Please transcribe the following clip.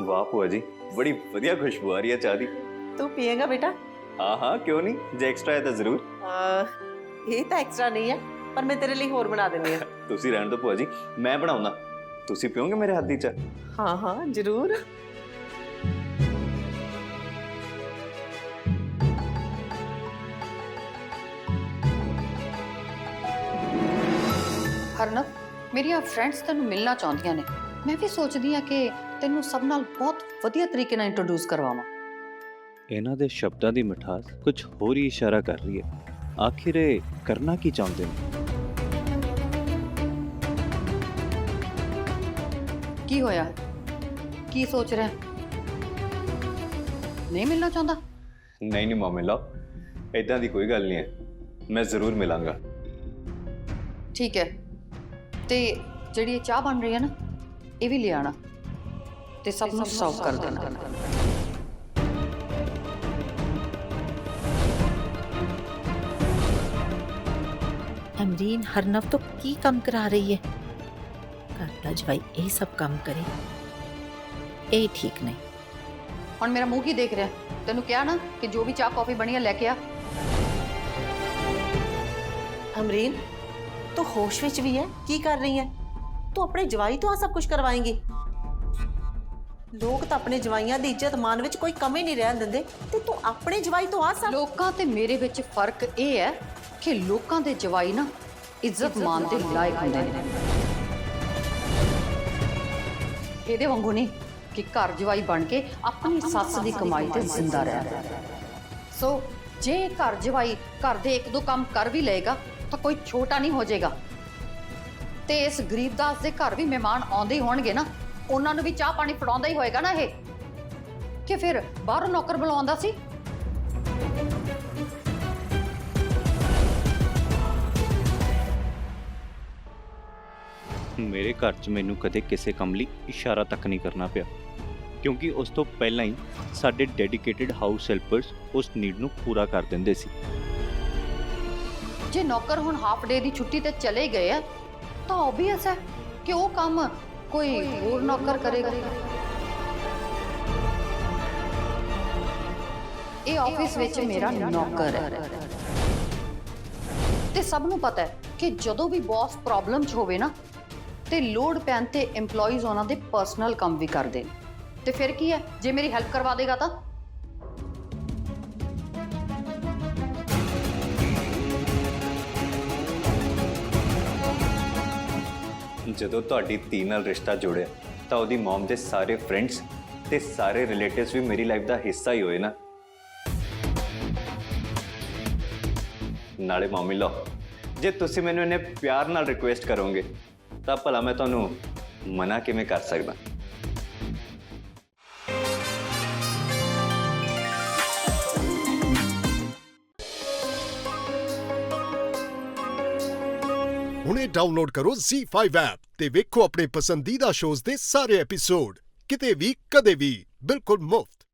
ਵਾਹ ਭੂਆ ਜੀ ਬੜੀ ਵਧੀਆ ਖੁਸ਼ਬੂ ਆ ਰਹੀ ਹੈ ਚਾਹ ਦੀ ਤੂੰ ਪੀਏਗਾ ਬੇਟਾ ਹਾਂ ਹਾਂ ਕਿਉਂ ਨਹੀਂ ਜੇ ਐਕਸਟਰਾ ਹੈ ਤਾਂ ਜ਼ਰੂਰ ਅਹ, ਇਹ ਤਾਂ ਐਕਸਟਰਾ ਨਹੀਂ ਹੈ ਪਰ ਮੈਂ ਤੇਰੇ ਲਈ ਹੋਰ ਬਣਾ ਦਿੰਦੀ ਹਾਂ ਤੁਸੀਂ ਰਹਿਣ ਦਿਓ ਭੂਆ ਜੀ ਮੈਂ ਬਣਾਉਣਾ ਤੁਸੀਂ ਪੀਓਗੇ ਮੇਰੇ ਹੱਥ ਦੀ ਚਾਹ ਹਾਂ ਹਾਂ ਜ਼ਰੂਰ ਹਰਨਵ ਮੇਰੀਆਂ ਫਰੈਂਡਸ ਤੈਨੂੰ ਮਿਲਣਾ ਚਾਹੁੰਦੀਆਂ ਨੇ ਮੈਂ ਵੀ ਸੋਚਦੀ ਆ ਕਿ ਤੈਨੂੰ ਸਭ ਨਾਲ ਬਹੁਤ ਵਧੀਆ ਤਰੀਕੇ ਨਾਲ ਇੰਟਰੋਡਿਊਸ ਕਰਵਾਵਾਂ। ਇਹਨਾਂ ਦੇ ਸ਼ਬਦਾਂ ਦੀ ਮਿਠਾਸ ਕੁਝ ਹੋਰ ਹੀ ਇਸ਼ਾਰਾ ਕਰ ਰਹੀ ਹੈ। ਆਖਿਰ ਇਹ ਕਰਨਾ ਕੀ ਚਾਹੁੰਦੇ ਨੇ ਕੀ ਹੋਇਆ? ਕੀ ਸੋਚ ਰਿਹਾ? ਨਹੀਂ ਮਿਲਣਾ ਚਾਹੁੰਦਾ? ਨਹੀਂ ਨਹੀਂ ਮਾਮੇ ਲਾ ਇਦਾਂ ਦੀ ਕੋਈ ਗੱਲ ਨਹੀਂ ਹੈ। ਮੈਂ ਜ਼ਰੂਰ ਮਿਲਾਂਗਾ। ਠੀਕ ਹੈ। ਤੇ ਜਿਹੜੀ ਇਹ ਚਾਹ ਬਣ ਰਹੀ ਹੈ ਨਾ ਇਹ ਵੀ ਲਿਆਣਾ ਤੇ ਸਭ ਨੂੰ ਸਰਵ ਕਰ ਦੇਣਾ ਅਮਰੀਨ ਹਰਨਵ ਤੋਂ ਕੀ ਕੰਮ ਕਰਾ ਰਹੀ ਹੈ ਘਰ ਦਾ ਜਵਾਈ ਇਹ ਸਭ ਕੰਮ ਕਰੇ ਇਹ ਠੀਕ ਨਹੀਂ ਹੁਣ ਮੇਰਾ ਮੂੰਹ ਕੀ ਦੇਖ ਰਿਹਾ ਤੈਨੂੰ ਕਿਹਾ ਨਾ ਕਿ ਜੋ ਵੀ ਚਾਹ ਕਾਫੀ ਬਣੀ ਹੈ ਲੈ ਕੇ ਆ ਅਮਰੀਨ ਤੂੰ ਹੋਸ਼ ਵਿੱਚ ਵੀ ਹੈ ਕੀ ਕਰ ਰਹੀ ਹੈ ਤੂੰ ਆਪਣੇ ਜਵਾਈ ਤੋਂ ਆ ਸਭ ਕੁਝ ਕਰਵਾਏਂਗੀ। ਲੋਕ ਤਾਂ ਆਪਣੇ ਜਵਾਈਆਂ ਦੀ ਇੱਜ਼ਤ ਮਾਨ ਵਿੱਚ ਕੋਈ ਕਮੀ ਨਹੀਂ ਰਹਿਣ ਦਿੰਦੇ ਤੇ ਤੂੰ ਆਪਣੇ ਜਵਾਈ ਤੋਂ ਆ ਸਭ ਲੋਕਾਂ ਤੇ ਮੇਰੇ ਵਿੱਚ ਫ਼ਰਕ ਇਹ ਹੈ ਕਿ ਲੋਕਾਂ ਦੇ ਜਵਾਈ ਨਾ ਇੱਜ਼ਤ ਮਾਨ ਦੇ ਲਾਇਕ ਹੁੰਦੇ ਨੇ। ਇਹਦੇ ਵਾਂਗੂ ਨਹੀਂ ਕਿ ਘਰ ਜਵਾਈ ਬਣ ਕੇ ਆਪਣੀ ਸੱਸ ਦੀ ਕਮਾਈ ਤੇ ਜ਼ਿੰਦਾ ਰਹਿ। ਸੋ ਜੇ ਘਰ ਜਵਾਈ ਘਰ ਦੇ ਇੱਕ ਦੋ ਕੰਮ ਕਰ ਵੀ ਲਏਗਾ ਤਾਂ ਕੋਈ ਛੋਟਾ ਨਹੀਂ ਹੋ ਜਾਏਗਾ। ਤੇ ਇਸ ਗਰੀਬਦਾਸ ਦੇ ਘਰ ਵੀ ਮਹਿਮਾਨ ਆਉਂਦੇ ਹੀ ਹੋਣਗੇ ਨਾ ਉਹਨਾਂ ਨੂੰ ਵੀ ਚਾਹ ਪਾਣੀ ਫੜਾਉਂਦਾ ਹੀ ਹੋਏਗਾ ਨਾ ਇਹ। ਕਿ ਫਿਰ ਬਾਹਰੋਂ ਨੌਕਰ ਬੁਲਾਉਂਦਾ ਸੀ? ਮੇਰੇ ਘਰ 'ਚ ਮੈਨੂੰ ਕਦੇ ਕਿਸੇ ਕੰਮ ਲਈ ਇਸ਼ਾਰਾ ਤੱਕ ਨਹੀਂ ਕਰਨਾ ਪਿਆ ਕਿਉਂਕਿ ਉਸ ਤੋਂ ਪਹਿਲਾਂ ਹੀ ਸਾਡੇ ਡੈਡੀਕੇਟਿਡ ਹਾਊਸ ਹੈਲਪਰਸ ਉਸ ਨੀਡ ਨੂੰ ਪੂਰਾ ਕਰ ਦਿੰਦੇ ਸੀ। ਜੇ ਨੌਕਰ ਹੁਣ ਹਾਫ ਡੇ ਦੀ ਛੁੱਟੀ ਤੇ ਚਲੇ ਗਏ ਆ ਤਾਂ ਆਬਵੀਅਸ ਹੈ ਕਿ ਉਹ ਕੰਮ ਕੋਈ ਹੋਰ ਨੌਕਰ ਕਰੇਗਾ। ਇਹ ਆਫਿਸ ਵਿੱਚ ਮੇਰਾ ਨੌਕਰ ਹੈ। ਤੇ ਸਭ ਨੂੰ ਪਤਾ ਹੈ ਕਿ ਜਦੋਂ ਵੀ ਬੌਸ ਪ੍ਰੋਬਲਮ 'ਚ ਹੋਵੇ ਨਾ ਤੇ ਲੋਡ ਪੈਣ ਤੇ EMPLOYEES ਉਹਨਾਂ ਦੇ ਪਰਸਨਲ ਕੰਮ ਵੀ ਕਰਦੇ ਨੇ। ਤੇ ਫਿਰ ਕੀ ਹੈ? ਜੇ ਮੇਰੀ ਹੈਲਪ ਕਰਵਾ ਦੇਗਾ ਤਾਂ ਜਦੋਂ ਤੁਹਾਡੀ ਧੀ ਨਾਲ ਰਿਸ਼ਤਾ ਜੁੜਿਆ ਤਾਂ ਉਹਦੀ ਮਮ ਦੇ ਸਾਰੇ ਫਰੈਂਡਸ ਤੇ ਸਾਰੇ ਰਿਲੇਟਿਵਸ ਵੀ ਮੇਰੀ ਲਾਈਫ ਦਾ ਹਿੱਸਾ ਹੀ ਹੋਏ ਨਾ ਨਾਲੇ ਮਾਮੀ ਲਓ ਜੇ ਤੁਸੀਂ ਮੈਨੂੰ ਇਹਨੇ ਪਿਆਰ ਨਾਲ ਰਿਕੁਐਸਟ ਕਰੋਗੇ ਤਾਂ ਭਲਾ ਮੈਂ ਤੁਹਾਨੂੰ ਮਨਾ ਕਿਵੇਂ ਕਰ ਸਕਦਾ ਹੁਣੇ ਡਾਊਨਲੋਡ ਕਰੋ Z5 ਐਪ ਤੇ ਵੇਖੋ ਆਪਣੇ ਪਸੰਦੀਦਾ ਸ਼ੋਜ਼ ਦੇ ਸਾਰੇ ਐਪੀਸੋਡ ਕਿਤੇ ਵੀ ਕਦੇ ਵੀ ਬਿਲਕੁਲ ਮੁਫਤ।